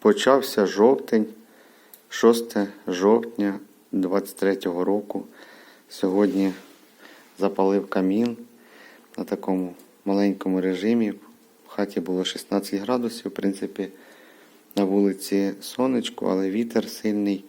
Почався жовтень, 6 жовтня 23-го року. Сьогодні запалив камін на такому маленькому режимі. В хаті було 16 градусів. В принципі, на вулиці сонечко, але вітер сильний.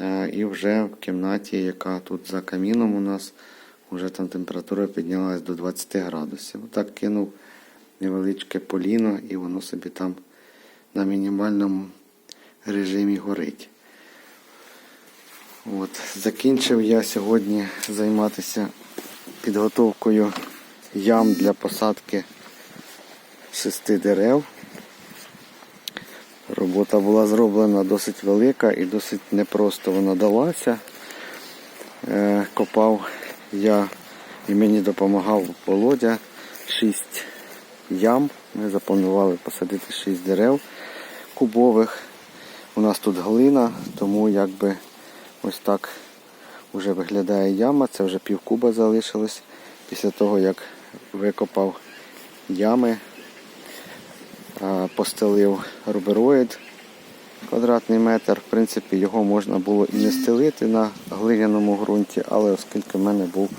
Е, І вже в кімнаті, яка тут за каміном у нас, вже там температура піднялась до 20 градусів. Отак кинув невеличке поліно і воно собі там на мінімальному режимі горить. От. Закінчив я сьогодні займатися підготовкою ям для посадки шести дерев. Робота була зроблена досить велика і досить непросто вона далася. Е, Копав я і мені допомагав Володя 6 ям. Ми запланували посадити 6 дерев кубових. У нас тут глина, тому якби ось так вже виглядає яма. Це вже пів куба залишилось після того, як викопав ями, постелив рубероїд квадратний метр. В принципі, його можна було і не стелити на глиняному ґрунті, але оскільки в мене був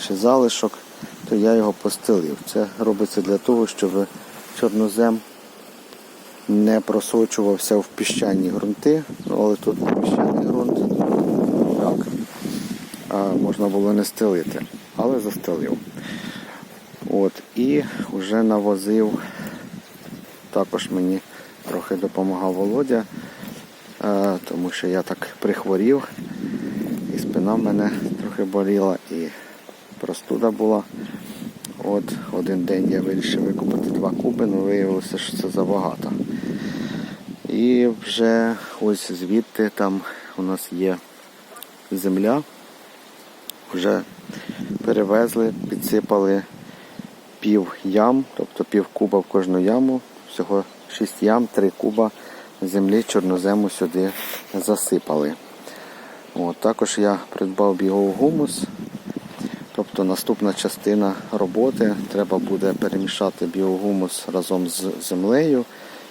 ще залишок, то я його постелив. Це робиться для того, щоб чорнозем не просочувався в піщані ґрунти, але тут не піщаний ґрунт, так, а можна було не стелити, але застелив. От, і вже навозив, також мені трохи допомагав Володя, е, тому що я так прихворів, і спина в мене трохи боліла, і простуда була. От один день я вирішив викупити два куби, але виявилося, що це забагато. І вже ось звідти там у нас є земля. Вже перевезли, підсипали пів ям, тобто пів куба в кожну яму. Всього 6 ям, 3 куба землі чорнозему сюди засипали. От, також я придбав біогумус. Тобто наступна частина роботи треба буде перемішати біогумус разом з землею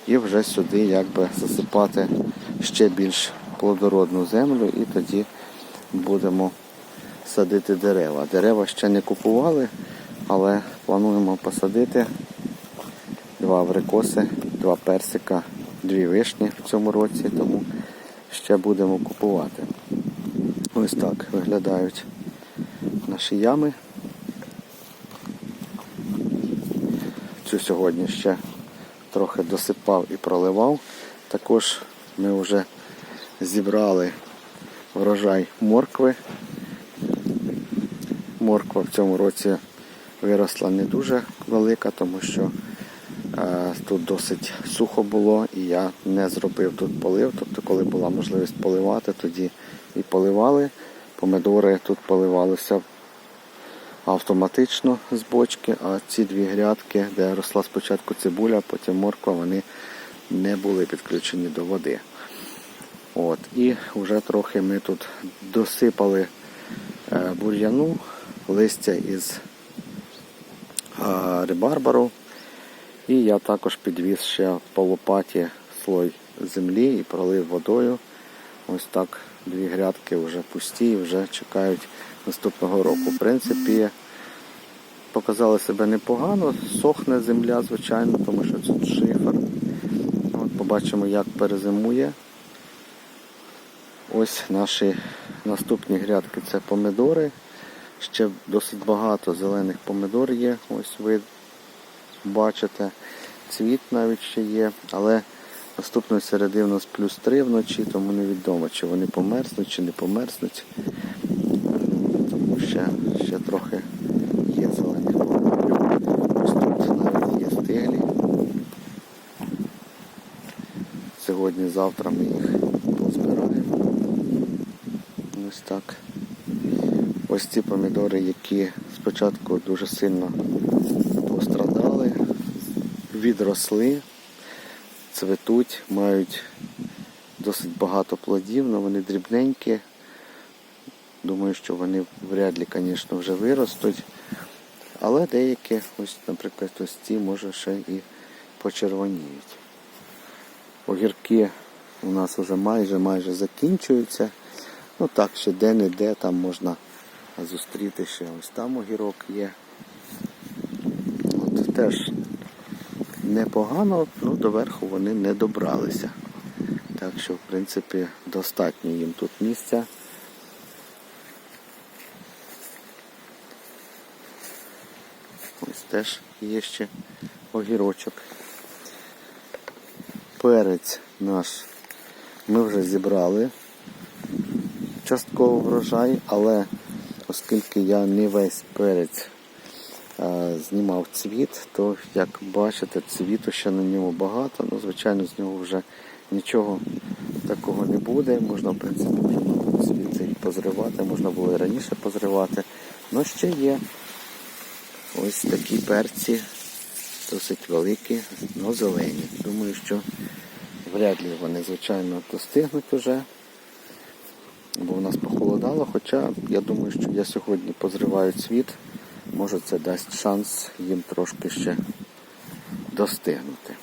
і вже сюди якби засипати ще більш плодородну землю і тоді будемо садити дерева. Дерева ще не купували, але плануємо посадити два абрикоси, два персика, дві вишні в цьому році, тому ще будемо купувати. Ось так виглядають наші ями. Цю сьогодні ще трохи досипав і проливав. Також ми вже зібрали врожай моркви. Морква в цьому році виросла не дуже велика, тому що е, тут досить сухо було і я не зробив тут полив. Тобто, коли була можливість поливати, тоді і поливали. Помидори тут поливалися автоматично з бочки, а ці дві грядки, де росла спочатку цибуля, потім морква, вони не були підключені до води. От, І вже трохи ми тут досипали е, бур'яну, листя із рибарбару. І я також підвіз ще по лопаті слой землі і пролив водою. Ось так дві грядки вже пусті і вже чекають наступного року. В принципі, показали себе непогано, сохне земля, звичайно, тому що це шифер. От Побачимо, як перезимує. Ось наші наступні грядки це помидори. Ще досить багато зелених помидор є. Ось ви бачите. Цвіт навіть ще є, але наступної середи у нас плюс 3 вночі, тому невідомо, чи вони померзнуть, чи не померзнуть. Ще, ще трохи є зелених. Ось тут навіть є стиглі. Сьогодні-завтра ми їх позбираємо. Ось так. Ось ці помідори, які спочатку дуже сильно пострадали, відросли, цветуть, мають досить багато плодів, але вони дрібненькі. Думаю, що вони вряд ли, звісно, вже виростуть. Але деякі, ось, наприклад, ось ці, може ще і почервоніють. огірки у нас вже майже майже закінчуються. Ну так, ще де-не-де там можна зустріти ще ось там огірок є. От теж непогано, ну доверху вони не добралися. Так що, в принципі, достатньо їм тут місця. Ось теж є ще огірочок. Перець наш ми вже зібрали частково врожай, але оскільки я не весь перець е, знімав цвіт, то як бачите, цвіту ще на ньому багато, ну звичайно з нього вже нічого такого не буде. Можна в принципі цвіти позривати, можна було і раніше позривати. але ще є ось такі перці, досить великі, але зелені. Думаю, що вряд ли вони, звичайно, достигнуть уже бо в нас похолодало, хоча я думаю, що я сьогодні позриваю цвіт, може це дасть шанс їм трошки ще достигнути.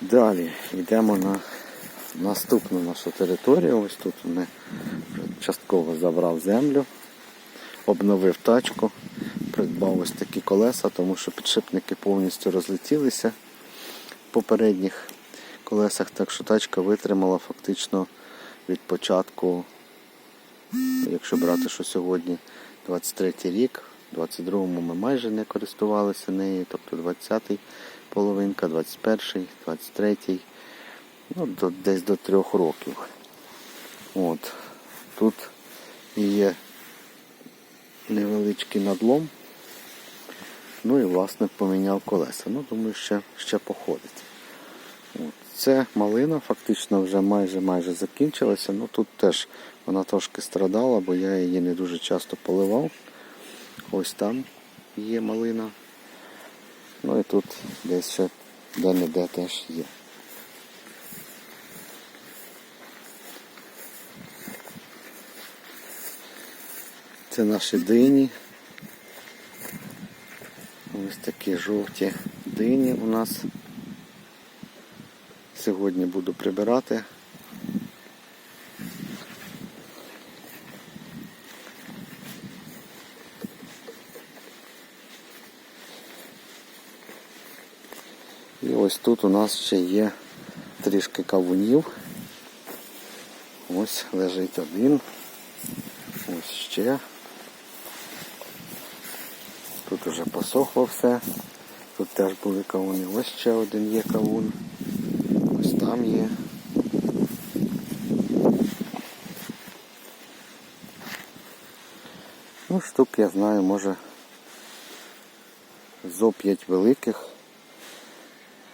Далі йдемо на наступну нашу територію. Ось тут ми частково забрав землю, обновив тачку, придбав ось такі колеса, тому що підшипники повністю розлетілися попередніх колесах, так що тачка витримала фактично від початку, якщо брати, що сьогодні 23 рік, в 22-му ми майже не користувалися нею, тобто 20-й половинка, 21-й, 23-й, ну, до, десь до трьох років. От. Тут є невеличкий надлом. Ну і власне поміняв колеса. Ну, думаю, ще, ще походить. Це малина фактично вже майже майже закінчилася. Ну тут теж вона трошки страдала, бо я її не дуже часто поливав. Ось там є малина. Ну і тут десь ще де-не-де теж є. Це наші дині. Ось такі жовті дині у нас. Сьогодні буду прибирати. І ось тут у нас ще є трішки кавунів. Ось лежить один. Ось ще. Тут уже посохло все. Тут теж були кавуни. Ось ще один є кавун. Ось там є. Ну, штук я знаю, може зо 5 великих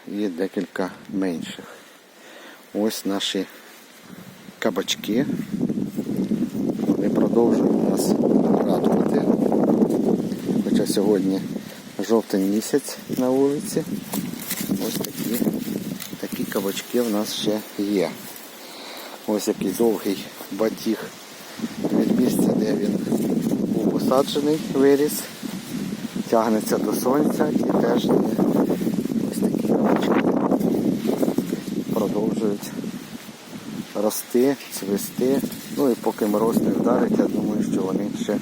і декілька менших. Ось наші кабачки. Вони продовжують нас радувати. Хоча сьогодні жовтень місяць на вулиці. Ось такі такі кабачки в нас ще є. Ось який довгий батіг від місця, де він був посаджений, виріс, тягнеться до сонця і теж є ось такі кабачки. Продовжують рости, цвісти. Ну і поки мороз не вдарить, я думаю, що вони ще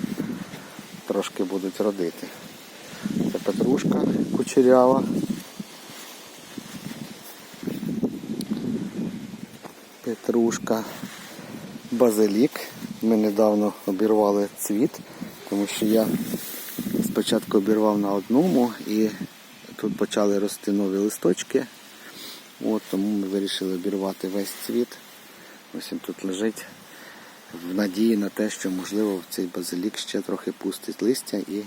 трошки будуть родити. Це петрушка кучерява. Петрушка, базилік. Ми недавно обірвали цвіт, тому що я спочатку обірвав на одному і тут почали рости нові листочки. От, Тому ми вирішили обірвати весь цвіт. Ось він тут лежить в надії на те, що можливо цей базилік ще трохи пустить листя і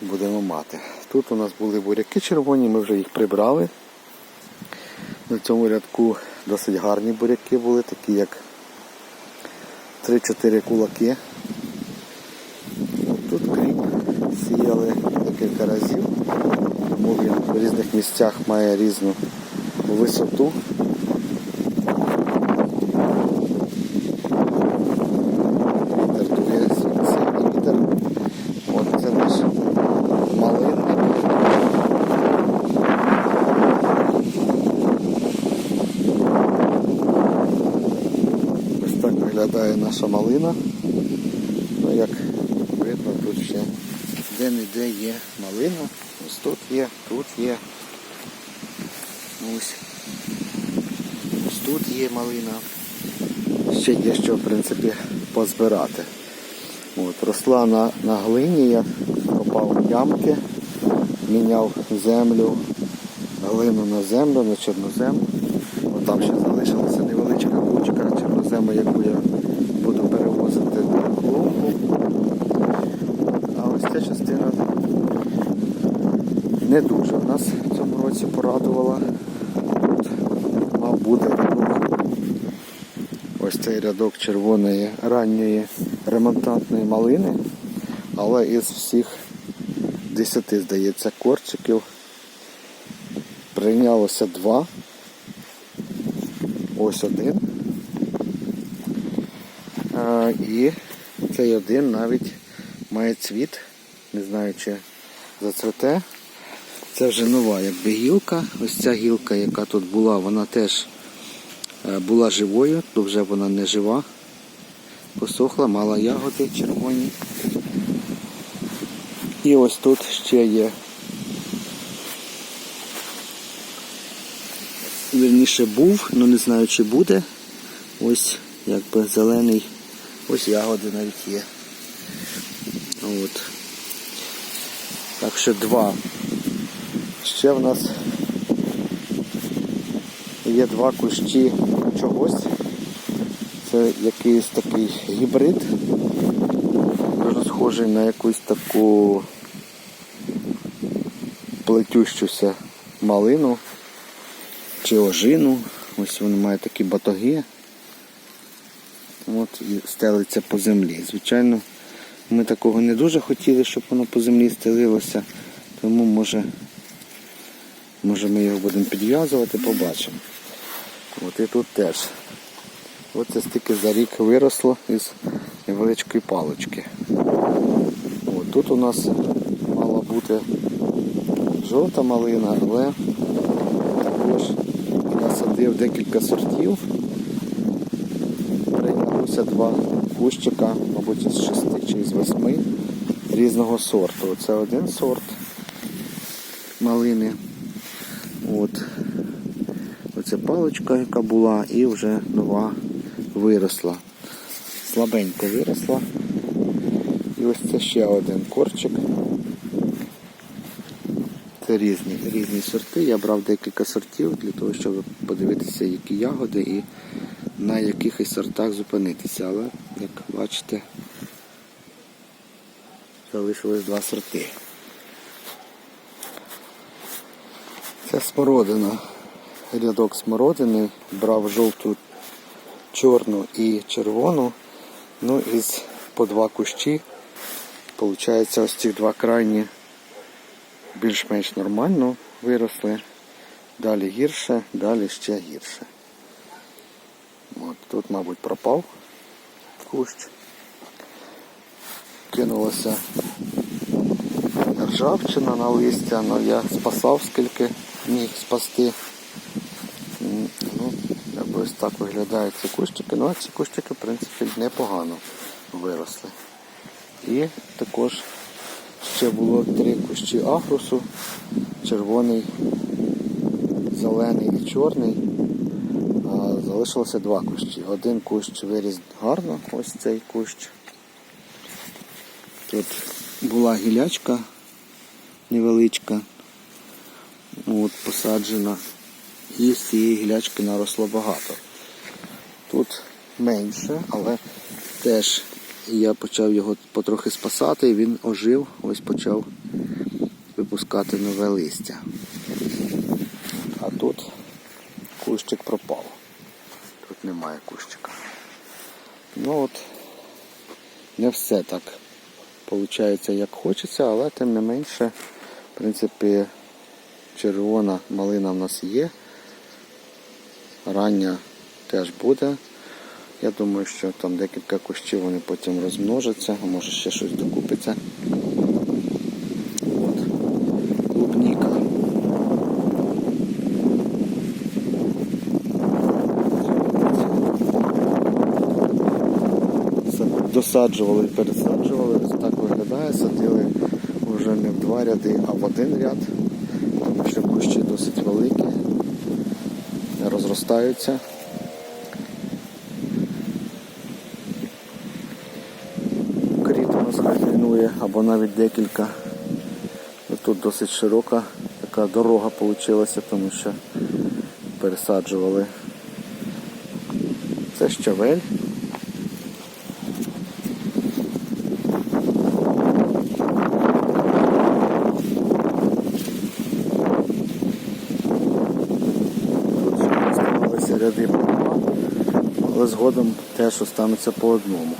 будемо мати. Тут у нас були буряки червоні, ми вже їх прибрали. На цьому рядку досить гарні буряки були, такі як 3-4 кулаки. Тут кріп сіяли декілька разів, тому він в різних місцях має різну висоту. Вітер дує сильний вітер. От це наш малинник. наша малина. Ну, як видно, тут ще де-не-де є малина. Ось тут є, тут є. Ось. Ось тут є малина. Ще є що, в принципі, позбирати. От, росла на, на глині, я копав ямки, міняв землю, глину на землю, на чорнозем. От там ще залишилася невеличка кучка чорнозему, яку я буду перевозити на клумбу. А ось ця частина не дуже в нас в цьому році порадувала. Тут мав бути рядок. Ось цей рядок червоної ранньої ремонтантної малини. Але із всіх 10, здається, корчиків прийнялося два. Ось один. А, і цей один навіть має цвіт. Не знаю, чи зацвете. Це вже нова якби гілка. Ось ця гілка, яка тут була, вона теж е, була живою, то вже вона не жива. Посохла, мала ягоди червоні. І ось тут ще є. Вірніше був, але не знаю чи буде. Ось якби зелений. Ось ягоди навіть є. От. Так що два. Ще в нас є два кущі чогось. Це якийсь такий гібрид. Дуже схожий на якусь таку плетющуся малину чи ожину. Ось він має такі батоги. От і стелиться по землі. Звичайно, ми такого не дуже хотіли, щоб воно по землі стелилося, тому може, може ми його будемо підв'язувати, побачимо. От і тут теж. Оце стільки за рік виросло із невеличкої палочки. От, тут у нас мала бути жовта малина, але також я садив декілька сортів. Прийнялося два кущика, мабуть, із шести чи із восьми різного сорту. Це один сорт малини. От. Оце паличка, яка була, і вже нова виросла. Слабенько виросла. І ось це ще один корчик. Це різні, різні сорти. Я брав декілька сортів для того, щоб подивитися, які ягоди і на якихось сортах зупинитися. Але, як бачите, залишилось два сорти. Це смородина. Рядок смородини. Брав жовту, чорну і червону. Ну із по два кущі. Получається ось ці два крайні більш-менш нормально виросли. Далі гірше, далі ще гірше. От, Тут, мабуть, пропав кущ. Кинулася ржавчина на листя, але я спасав скільки міг спасти. Ну, ось так виглядають ці кущики. Ну а ці кущики, в принципі, непогано виросли. І також ще було три кущі агрусу, червоний, зелений і чорний. А залишилося два кущі. Один кущ виріс гарно, ось цей кущ. Тут була гілячка невеличка, от, посаджена. І з цієї гілячки наросло багато. Тут менше, але теж я почав його потрохи спасати, і він ожив, ось почав випускати нове листя. А тут кущик пропав. Тут немає кущика. Ну от, не все так виходить, як хочеться, але тим не менше, в принципі, червона малина в нас є. Рання теж буде. Я думаю, що там декілька кущів вони потім розмножаться, а може ще щось докупиться. От. Клубніка. пересаджували і пересаджували. Так виглядає. Садили вже не в два ряди, а в один ряд. Кущі досить великі, розростаються. Кріт у нас хазяйнує або навіть декілька. Тут досить широка така дорога вийшла, тому що пересаджували. Це щавель. Тут ще оставалися ряди по два, але згодом теж остануться по одному.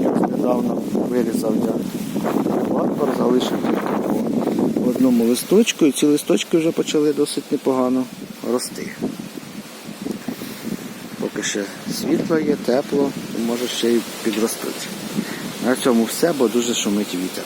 Ось недавно вирізав я варвар, залишив в одному листочку, і ці листочки вже почали досить непогано рости. Поки ще світло є, тепло, і може ще й підростуть. На цьому все, бо дуже шумить вітер.